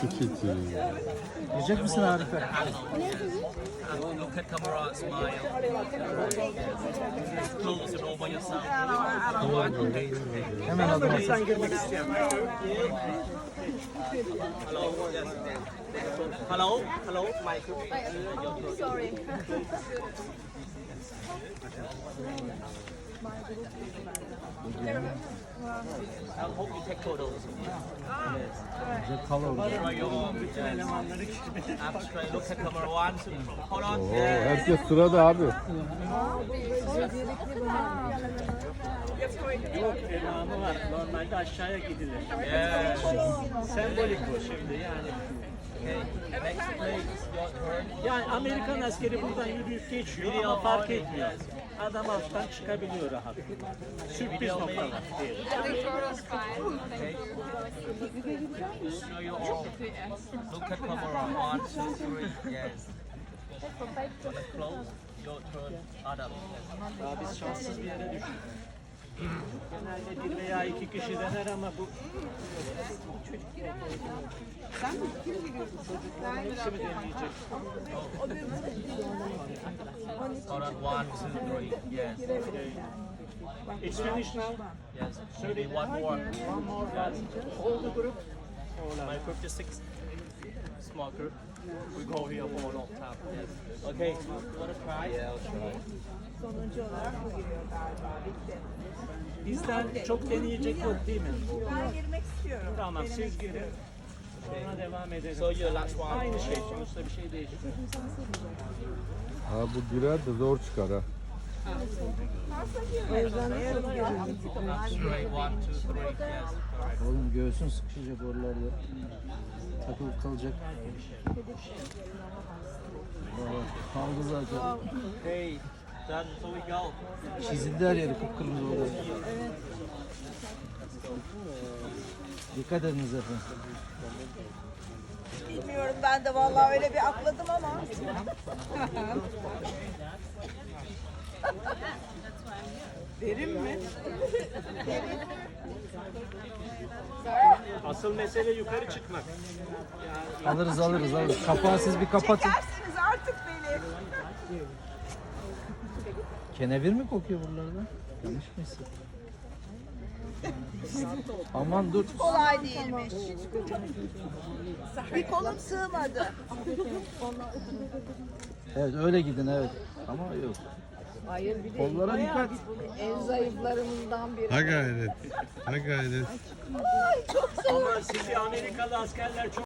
Tüketiyor. Yiyecek misin Arife? Look at camera, smile. Close it over yourself. Okay, okay. Hemen alalım. Sen girmek istiyorum. Hello, yes. Hello, hello, Michael. Sorry. I hope you take photos. Güzel kal orada. Try your yes. abstract. Look at camera one. Hold on. Oo, Yes. herkes sırada abi. Yok devamı var. Normalde aşağıya gidilir. Yes. Sembolik bu şimdi yani. Yani Amerikan askeri buradan yürüyüp geçiyor ama fark etmiyor. Adam alttan çıkabiliyor rahat. Sürpriz noktalar diyelim. Okay. Show you all. Look at camera. One, two, three. Yes. Wanna close? Your turn. Adam. Daha biz şanssız bir yere düştük. Genelde bir veya iki kişi dener ama bu hepsi mi deneyecek? On. One, two, three. Yes. It's finished now. Yes. Maybe one more. One more was all the group. My group is six. Small group. We go here for a long time. Yes. Okay. You wanna try? Yeah, I'll try. Bizden çok deneyecek yok değil mi? Ben girmek istiyorum. Tamam siz girin. Sonra devam edelim. So your last one. Aynı şey sonuçta bir şey değişmiyor. Ha bu girer de zor çıkar ha. Straight. One, two, three. Yes. Correct. Göğsün sıkışacak oralarda. Takılıp kalacak. Kaldı zaten. Go. Çizildi her yeri kıpkırmızı oldu. Dikkat ediniz efendim. Bilmiyorum ben de vallahi öyle bir atladım ama. Derin mi? Asıl mesele yukarı çıkmak. Alırız alırız alırız. Kapağı siz bir kapatın. Çekersiniz artık beni. Kenevir mi kokuyor buralarda? Yanlış mı hissettim? Aman dur. Kolay değilmiş. Bir kolum sığmadı. Evet öyle gidin evet. Ama yok. Hayır bir de Kollara dikkat. en zayıflarımızdan biri. Ha gayret. Ha gayret. Ama sizi Amerikalı askerler çok